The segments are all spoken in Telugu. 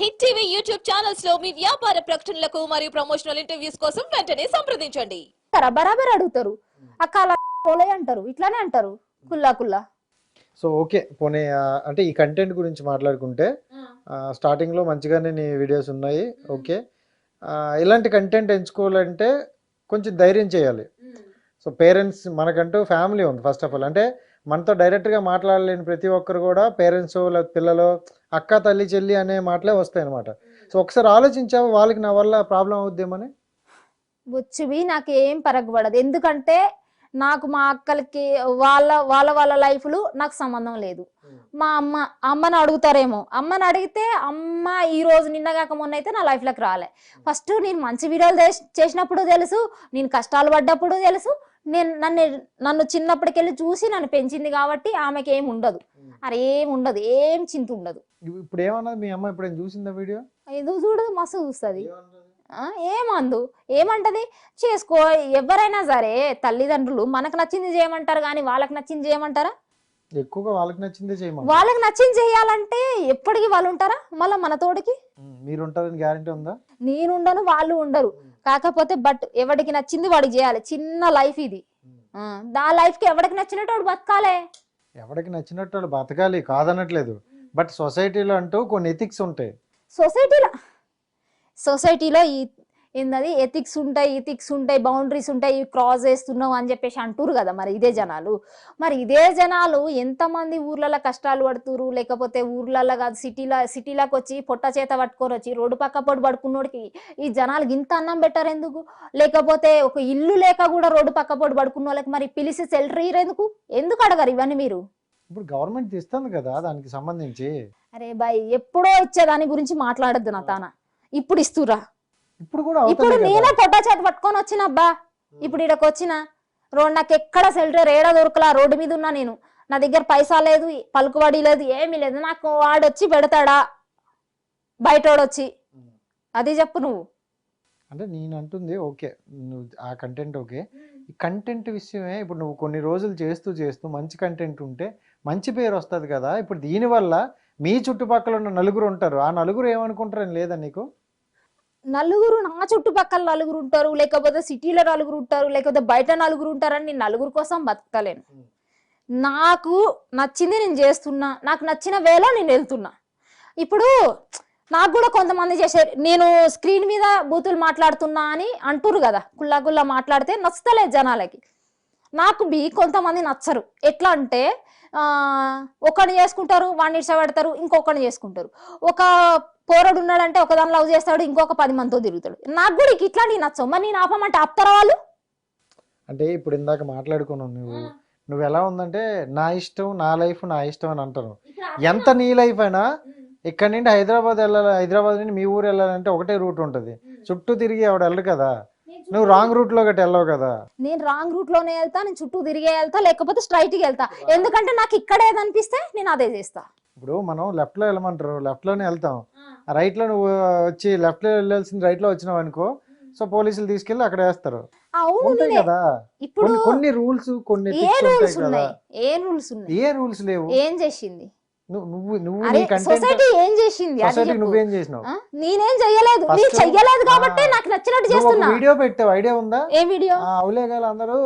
హిట్ టీవీ యూట్యూబ్ ఛానల్స్లో మీ వ్యాపార ప్రకటనలకు మరియు ప్రమోషనల్ ఇంటర్వ్యూస్ కోసం వెంటనే సంప్రదించండి. బరాబర్ అడుగుతారు. అక్క అలా పోలే అంటారు. ఇట్లానే అంటారు. కుల్లా కుల్లా. So okay. పోనీ ఆ, అంటే ఈ కంటెంట్ గురించి మాట్లాడుకుంటే ఆ, starting లో మంచిగానే నీ వీడియోస్ ఉన్నాయి. ఓకే. ఆ, ఇలాంటి కంటెంట్ ఎంచుకోవాలంటే కొంచెం ధైర్యం చేయాలి. సో పేరెంట్స్ మనకంటూ ఫ్యామిలీ ఉంది ఫస్ట్ ఆఫ్ ఆల్. అంటే మనతో డైరెక్ట్గా మాట్లాడలేని ప్రతి ఒక్కరు కూడా పేరెంట్స్ లేకపోతే పిల్లలు అక్క తల్లి చెల్లి అనే మాటలే వస్తాయి అనమాట సో ఒకసారి ఆలోచించావు? వాళ్ళకి నా వల్ల ప్రాబ్లం అవుద్దేమని? బుచ్చివి నాకు ఏం పరగబడదు. ఎందుకంటే నాకు మా అక్కలకి వాళ్ళ వాళ్ళ వాళ్ళ లైఫ్లు నాకు సంబంధం లేదు. మా అమ్మ అమ్మని అడుగుతారేమో. అమ్మని అడిగితే అమ్మ ఈ రోజు నిన్న కాక మొన్న అయితే నా లైఫ్లోకి రాలే. ఫస్ట్ నేను మంచి వీడియోలు చేస్- చేసినప్పుడు తెలుసు నేను కష్టాలు పడ్డప్పుడు తెలుసు నేను నన్ను నన్ను చిన్నప్పటికెళ్ళి చూసి నన్ను పెంచింది కాబట్టి ఆమెకి ఏం ఉండదు అరే ఏం ఉండదు ఏం చింత ఉండదు. ఇప్పుడు ఏమన్నది మీ అమ్మ ఇప్పుడు చూసిందా వీడియో? ఏదో చూడదు మస్తు చూస్తుంది. ఏమందు ఏమంటది? చేసుకో ఎవరైనా సరే తల్లిదండ్రులు మనకు నచ్చింది చేయమంటారు కానీ వాళ్ళకి నచ్చింది చేయమంటారా? ఎక్కువగా వాళ్ళకి నచ్చిందే చేయమని వాళ్ళకి నచ్చింది చేయాలంటే ఎప్పటికి వాళ్ళు ఉంటారా? మళ్ళీ మన తోడికి? మీరు ఉంటారని గ్యారంటీ ఉందా? నేను ఉండను వాళ్ళు ఉండరు. కాకపోతే బట్ ఎవడికి నచ్చింది వాడికి చేయాలి. చిన్న లైఫ్ ఇది. దా లైఫ్కి ఎవడికి నచ్చినట్టు వాడు బతకాలే. ఎవరికి నచ్చినట్టు వాళ్ళు బతకాలి కాదనట్లేదు. బట్ సొసైటీలో అంటూ కొన్ని ఎథిక్స్ ఉంటాయి. సొసైటీలో సొసైటీలో ఈ ఏందది? ఎథిక్స్ ఉంటాయి ఇథిక్స్ ఉంటాయి బౌండరీస్ ఉంటాయి క్రాస్ చేస్తున్నావు అని చెప్పేసి అంటురు కదా మరి ఇదే జనాలు. మరి ఇదే జనాలు ఎంతమంది ఊర్లలో కష్టాలు పడుతురు లేకపోతే ఊర్లలో కాదు సిటీలో సిటీలోకి వచ్చి పొట్ట చేత పట్టుకొని వచ్చి రోడ్డు పక్క పొడి పడుకున్నోడికి ఈ జనాలకి ఇంత అన్నం పెట్టారు ఎందుకు? లేకపోతే ఒక ఇల్లు లేక కూడా రోడ్డు పక్క పొడి పడుకున్న వాళ్ళకి మరి పిలిచి సెలరీ ఎందుకు? ఎందుకు అడగరు ఇవన్నీ మీరు? ఇప్పుడు గవర్నమెంట్ ఇస్తుంది కదా దానికి సంబంధించి. అరే బాయ్ ఎప్పుడో ఇచ్చే దాని గురించి మాట్లాడద్దు నా తాన. ఇప్పుడు ఇస్తురా ఇప్పుడు కూడా ఇప్పుడు నేనే పొట్టా చేత పట్టుకొని వచ్చిన అబ్బా. ఇప్పుడు ఇక్కడికి వచ్చిన రోడ్ నాకు ఎక్కడ సెల్టర్ ఏడ దొరకలా రోడ్డు మీద ఉన్నా నేను. నా దగ్గర పైసా లేదు పలుకుబడి లేదు ఏమీ లేదు. నాకు వాడొచ్చి పెడతాడా? బయటోడొచ్చి. అది చెప్పు నువ్వు. అంటే నేను అంటుంది ఓకే నువ్వు ఆ కంటెంట్ ఓకే. ఈ కంటెంట్ విషయమే ఇప్పుడు నువ్వు కొన్ని రోజులు చేస్తూ చేస్తూ మంచి కంటెంట్ ఉంటే మంచి పేరు వస్తుంది కదా. ఇప్పుడు దీనివల్ల మీ చుట్టుపక్కల ఉన్న నలుగురు ఉంటారు. ఆ నలుగురు ఏమనుకుంటారని లేదా నీకు? నలుగురు నా చుట్టుపక్కల నలుగురు ఉంటారు లేకపోతే సిటీలో నలుగురు ఉంటారు లేకపోతే బయట నలుగురు ఉంటారని నేను నలుగురు కోసం బతకలేను. నాకు నచ్చింది నేను చేస్తున్నా నాకు నచ్చిన వేలో నేను వెళ్తున్నా. ఇప్పుడు నాకు కూడా కొంతమంది చేశారు నేను స్క్రీన్ మీద బూతులు మాట్లాడుతున్నా అని అంటురు కదా కుల్లా కుల్లా మాట్లాడితే నచ్చలేదు జనాలకి. నాకు బి కొంతమంది నచ్చరు. ఎట్లా అంటే ఒకరిని చేసుకుంటారు వాడిని ఇష్టపడతారు ఇంకొకరిని చేసుకుంటారు. ఒక పోరడు ఉన్నాడంటే ఒక దాని లవ్ చేస్తాడు ఇంకొక పది మందితో తిరుగుతాడు. నాకు కూడా ఇక ఇట్లాంటివి నచ్చవు. మరి నేను ఆపమంటే ఆపుతారా వాళ్ళు? అంటే ఇప్పుడు ఇందాక మాట్లాడుకున్నావు నువ్వు. నువ్వు ఎలా ఉందంటే నా ఇష్టం నా లైఫ్ నా ఇష్టం అని అంటారు. ఎంత నీ లైఫ్ అయినా ఇక్కడ నుండి హైదరాబాద్ వెళ్ళాలి హైదరాబాద్ నుండి మీ ఊరు వెళ్ళాలంటే ఒకటే రూట్ ఉంటుంది. చుట్టూ తిరిగి ఆవిడ వెళ్ళడు కదా. నువ్వు రాంగ్ రూట్లో గట్టి వెళ్ళవు కదా. నేను రాంగ్ రూట్లోనే వెళ్తా నేను చుట్టూ తిరిగే వెళ్తా లేకపోతే స్ట్రైట్కి వెళ్తా. ఎందుకంటే నాకు ఇక్కడ ఏదనిపిస్తే నేను అదే చేస్తా. ఇప్పుడు మనం లెఫ్ట్లో వెళ్ళమంటారు. లెఫ్ట్లోనే వెళ్తాం. రైట్లో నువ్వు వచ్చి లెఫ్ట్లో వెళ్ళాల్సింది రైట్లో వచ్చినావు అనుకో సో పోలీసులు తీసుకెళ్ళి అక్కడ వేస్తారు. ఉంటాయి కదా. ఇప్పుడు కొన్ని రూల్స్ కొన్ని ఏ రూల్స్ ఉన్నాయి? ఏ రూల్స్ ఉన్నాయి? ఏ రూల్స్ లేవు? ఏం చేసింది? నువ్వు నువ్వు సొసైటీ ఏం చేసింది? సొసైటీ. నువ్వేం చేసినావు? నేనేం చెయ్యలేదు. కాబట్టి. నాకు నచ్చినట్టు చేస్తున్నా. వీడియో పెట్టావు. ఐడియా ఉందా? ఏ వీడియో అందరూ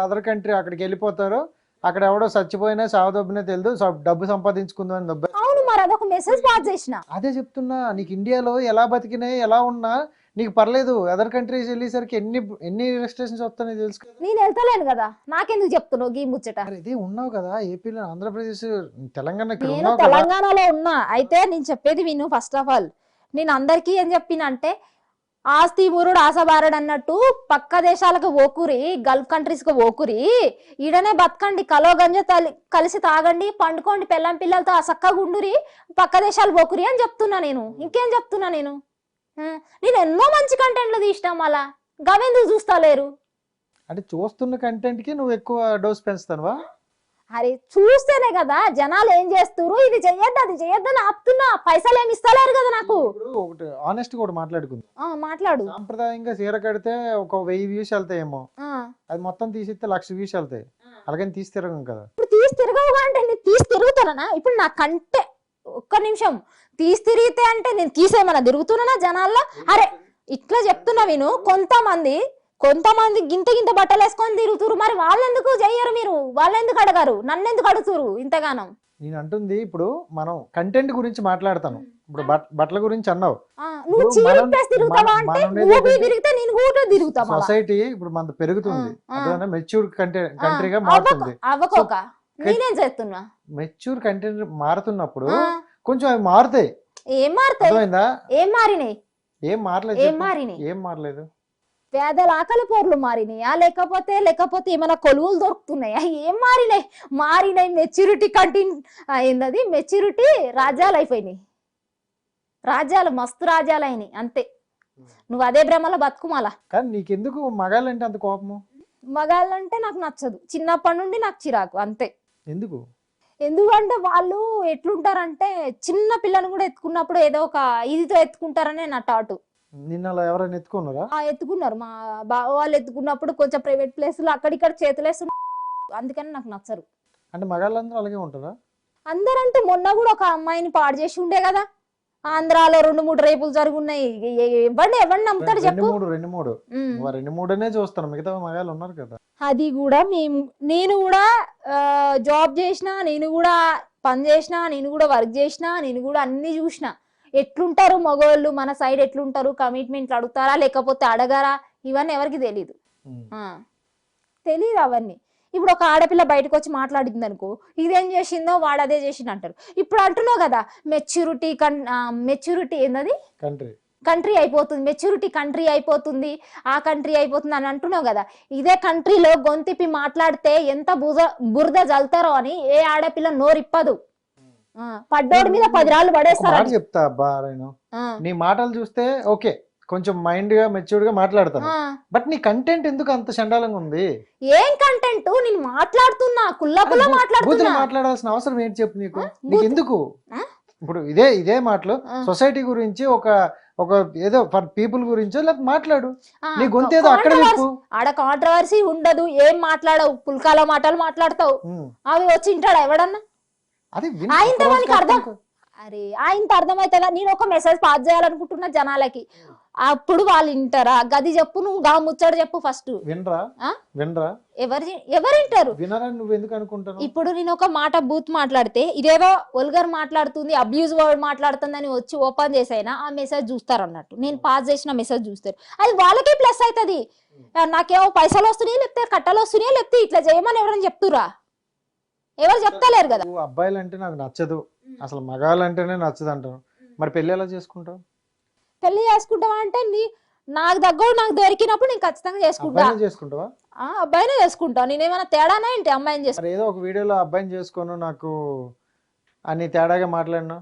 అదర్ కంట్రీ అక్కడికి వెళ్ళిపోతారు. అక్కడ ఎవడో చచ్చిపోయినా సావదొబ్బినా తెలియదు డబ్బు సంపాదించుకుందాం అని దొబ్బ అవును మరి అదొక మెసేజ్ పాస్ చేసిన. అదే చెప్తున్నా నీకు ఇండియాలో ఎలా బతికినాయి ఎలా ఉన్నా నీకు పర్లేదు అదర్ కంట్రీస్ వెళ్ళేసరికి ఎన్ని ఎన్ని రిజిస్ట్రేషన్స్ వస్తాయని తెలుసు నేను వెళ్తలేను కదా నాకెందుకు చెప్తున్నావు గీ ముచ్చట? ఇదే ఉన్నావు కదా ఏపీలో ఆంధ్రప్రదేశ్ తెలంగాణ నేను తెలంగాణలో ఉన్నా అయితే నేను చెప్పేది విను ఫస్ట్ ఆఫ్ ఆల్ నేను అందరికీ ఏం చెప్పినంటే ఆస్తి మురుడు ఆశబారడు అన్నట్టు పక్క దేశాలకు ఓకురి గల్ఫ్ కంట్రీస్కి ఓకురి. ఈడనే బతకండి కలో గంజ కలిసి తాగండి పండుకోండి పిల్లం పిల్లలతో అసక్కగా గుండురి పక్క దేశాలు పోకురి అని చెప్తున్నా నేను. ఇంకేం చెప్తున్నా నేను? నేను ఎన్నో మంచి కంటెంట్లు తీసినాం అలా గవెందుకు చూస్తా లేరు? అంటే చూస్తున్న కంటెంట్కి నువ్వు ఎక్కువ డోస్ పెంచుతానువా? అరే చూస్తేనే కదా జనాలు ఏం చేస్తురు ఇది చెయ్యొద్దు అది చెయ్యొద్దు అని ఆపుతున్నా పైసలు ఏమి ఇస్తలేరు కదా నాకు. ఒకటి ఆనెస్ట్ కూడా మాట్లాడుకుంది. మాట్లాడు. సాంప్రదాయంగా చీర కడితే ఒక వెయ్యి వ్యూస్ వెళ్తాయేమో. అది మొత్తం తీసిస్తే లక్ష వ్యూస్ వెళ్తాయి. అలాగని తీసి తిరగం కదా. ఇప్పుడు తీసి తిరగవుగా అంటే నేను తీసి తిరుగుతానా ఇప్పుడు నా కంటే ఒక్క నిమిషం. తీసి తిరిగితే అంటే నేను తీసేమన్నా తిరుగుతున్నానా జనాల్లో? అరే ఇట్లా చెప్తున్నా విను. కొంతమంది కొంతమంది గింత గింత బట్టలు వేసుకొని తిరుగుతురు మరి వాళ్ళెందుకు చెయ్యరు మీరు వాళ్ళెందుకు అడగారు? నన్నెందుకు అడుగుతురు ఇంతగానం? నేను అంటుంది ఇప్పుడు మనం కంటెంట్ గురించి మాట్లాడతాను. ఇప్పుడు బట్- బట్టల గురించి అన్నావు. సొసైటీ ఇప్పుడు మన పెరుగుతుంది. మెచ్యూర్ కంట్రీగా మారుతుంది. అవ్వకోక నేనేం చేస్తున్నా? మెచ్యూర్ కంటెంట్ మారుతున్నప్పుడు కొంచెం అవి మారుతాయి. ఏం మారుతాయి? ఏం మారినాయి? ఏం మారలేదు ఏం చెప్పు. మారినాయి? ఏం మారలేదు? పేదల ఆకలి పోర్లు మారినాయా? లేకపోతే లేకపోతే ఏమైనా కొలువులు దొరుకుతున్నాయా? ఏం మారినాయి? మారినాయి మెచ్యూరిటీ కంటిన్ ఏందది? మెచ్యూరిటీ రాజ్యాలు అయిపోయినాయి. రాజ్యాలు మస్తు రాజ్యాలు అయినాయి అంతే. నువ్వు అదే భ్రమలో బతుకుమాలా? కానీ నీకెందుకు మగాళ్ళంటే అంత కోపము? మగాళ్ళంటే నాకు నచ్చదు. చిన్నప్పటి నుండి నాకు చిరాకు అంతే. ఎందుకు? ఎందుకంటే వాళ్ళు ఎట్లుంటారంటే చిన్న పిల్లని కూడా ఎత్తుకున్నప్పుడు ఏదో ఒక ఇదితో ఎత్తుకుంటారనే నా టాటు నిన్న ఎవరైనా ఎత్తుకున్నారా? ఆ ఎత్తుకున్నారు. మా బావ వాళ్ళు ఎత్తుకున్నప్పుడు కొంచెం ప్రైవేట్ ప్లేస్లో అక్కడిక్కడ చేతులేస్తు అందుకని నాకు నచ్చరు. అంటే మగాళ్ళందరూ అలాగే ఉంటారా? అందరంటే మొన్న కూడా ఒక అమ్మాయిని పాడు చేసి ఉండే కదా. ఆంధ్రాలో రెండు మూడు రేపులు జరుగున్నాయి. ఇవ్వండి ఎవరిని నమ్ముతాడు చెప్పు. మూడు రెండు మూడు. రెండు మూడునే చూస్తాను మిగతా మగాళ్ళు ఉన్నారు కదా. అది కూడా మేము నేను కూడా జాబ్ చేసిన నేను కూడా పని చేసిన నేను కూడా వర్క్ చేసిన నేను కూడా అన్ని చూసిన. ఎట్లుంటారు మగవాళ్ళు మన సైడ్ ఎట్లుంటారు? కమిట్మెంట్లు అడుగుతారా? లేకపోతే అడగారా? ఇవన్నీ ఎవరికి తెలియదు. తెలియదు అవన్నీ. ఇప్పుడు ఒక ఆడపిల్ల బయటకు వచ్చి మాట్లాడింది అనుకో ఇదేం చేసిందో వాడు అదే చేసిండు అంటారు ఇప్పుడు అంటున్నావు కదా మెచ్యూరిటీ కన్ మెచ్యూరిటీ ఏందది? కంట్రీ. కంట్రీ అయిపోతుంది. మెచ్యూరిటీ కంట్రీ అయిపోతుంది. ఆ కంట్రీ అయిపోతుంది అని అంటున్నావు కదా ఇదే కంట్రీలో గొంతిపి మాట్లాడితే ఎంత బురద బురద జల్తారో అని ఏ ఆడపిల్ల నోరిప్పదు. పడ్డోడి మీద పది రాళ్ళు పడేస్తారు చెప్తా అబ్బా నేను. నీ మాటలు చూస్తే ఓకే కొంచెం మైండ్గా మెచ్యూర్డ్గా మాట్లాడతాను. బట్ నీ కంటెంట్ ఎందుకు అంత చండాలంగా ఉంది? ఏం కంటెంట్ నేను మాట్లాడుతున్నా కుల్ల కుల్ల మాట్లాడుతున్నా. మాట్లాడాల్సిన అవసరం ఏంటి చెప్పు నీకు? నీకు ఎందుకు? ఇప్పుడు ఇదే ఇదే మాటలు. సొసైటీ గురించి ఒక ఒక ఏదో ఫర్ పీపుల్ గురించో లేకపోతే మాట్లాడు. నీ గొంతు ఏదో అక్కడ ఆడ కాంట్రవర్సీ ఉండదు. ఏం మాట్లాడవు? పుల్కాల మాటలు మాట్లాడతావు. అవి వచ్చి ఇంటాడా ఎవడన్నా? అది. ఆయనతో అర్థం-. అరే ఆయనతో అర్థమవుతుందా నేను ఒక మెసేజ్ పాస్ చేయాలనుకుంటున్నా జనాలకి. అప్పుడు వాళ్ళు వింటారా? గది చెప్పు నువ్వు గా ముచ్చట చెప్పు ఫస్ట్ వినరా? వినరా? ఎవరు ఎవరు వింటారు? వినరా నువ్వు ఎందుకు ఇప్పుడు నేను ఒక మాట బూత్ మాట్లాడితే ఇదేదో ఒల్గర్ మాట్లాడుతుంది అబ్యూజ్ వర్డ్ మాట్లాడుతుందని వచ్చి ఓపెన్ చేసైనా ఆ మెసేజ్ చూస్తారు అన్నట్టు. నేను పాస్ చేసిన మెసేజ్ చూస్తారు. అది వాళ్ళకే ప్లస్ అవుతుంది. నాకేమో పైసలు వస్తున్నాయి లేకపోతే కట్టలు వస్తున్నాయి లేకపోతే ఇట్లా చేయమని ఎవరైనా చెప్తురా ఎవరు చెప్తలేరు కదా. నువ్వు అబ్బాయిలు అంటే నాకు నచ్చదు. అసలు మగాళ్ళంటేనే నచ్చదు అంటాను మరి పెళ్ళి ఎలా చేసుకుంటావు? పెళ్ళి చేసుకుంటావా అంటే నీ నాకు దగ్గర నాకు దొరికినప్పుడు నేను ఖచ్చితంగా చేసుకుంటా. అబ్బాయిని చేసుకుంటావా? ఆ, అబ్బాయినే చేసుకుంటా. నేనేమైనా తేడానా ఏంటి అమ్మాయిని చేసుకుంటా మరి ఏదో ఒక వీడియోలో అబ్బాయిని చేసుకోను నాకు అని తేడాగా మాట్లాడినా?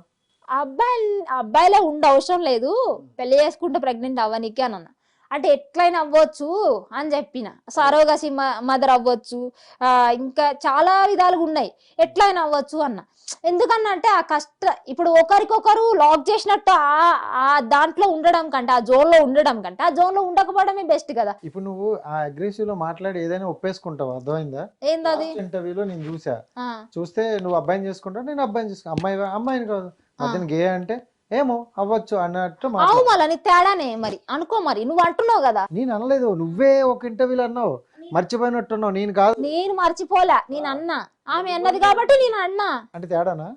అబ్బాయి అబ్బాయిలే ఉండ అవసరం లేదు. పెళ్ళి చేసుకుంటే ప్రెగ్నెంట్ అవ్వనీకి అని అన్న. అంటే ఎట్లయినా అవ్వచ్చు అని చెప్పిన. సరోగసి మదర్ అవ్వచ్చు ఆ, ఇంకా చాలా విధాలుగా ఉన్నాయి. ఎట్లయినా అవ్వచ్చు అన్న. ఎందుకన్నా అంటే ఆ కష్ట ఇప్పుడు ఒకరికొకరు లాక్ చేసినట్టు ఆ దాంట్లో ఉండడం కంటే ఆ జోన్లో ఉండడం కంటే ఆ జోన్లో ఉండకపోవడమే బెస్ట్ కదా. ఇప్పుడు నువ్వు ఆ అగ్రెసివ్లో మాట్లాడి ఏదైనా ఒప్పేసుకుంటావు? అర్థమైందా? ఏందది ఇంటర్వ్యూలో నేను చూసా. చూస్తే నువ్వు అబ్బాయిని చేసుకుంటావు నేను అబ్బాయిని చేసుకుంటా. అమ్మాయి అమ్మాయిని కాదు. అతను గే అంటే ఏమో అవ్వచ్చు అన్నట్టు అవు మళ్ళీ తేడానే మరి. అనుకో మరి నువ్వు అంటున్నావు కదా. నేను అనలేదు నువ్వే ఒక ఇంటర్వ్యూలో అన్నావు. మర్చిపోయినట్టున్నావు నేను కాదు. నేను మర్చిపోలే నేను అన్నా. ఆమె అన్నది కాబట్టి నేను అన్నా. అంటే తేడానా?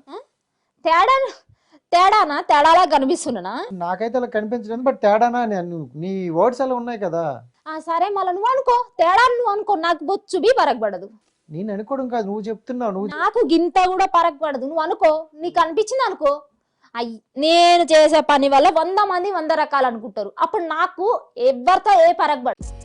తేడా తేడానా తేడాలా కనిపిస్తున్నానా నాకైతే అలా కనిపించలేదు బట్ తేడానా అను నీ వర్డ్స్ అలా ఉన్నాయి కదా. ఆ సరే మళ్ళీ నువ్వు అనుకో. తేడా నువ్వు అనుకో నాకు బొచ్చు బి పరగబడదు. నేను అనుకోవడం కాదు నువ్వు చెప్తున్నావు నువ్వు నాకు గింత కూడా పరగబడదు. నువ్వు అనుకో నీకు అనిపించింది అనుకో. నేను చేసే పని వల్ల వంద మంది వంద రకాలు అనుకుంటారు. అప్పుడు నాకు ఎవరితో ఏ పరగబడదు.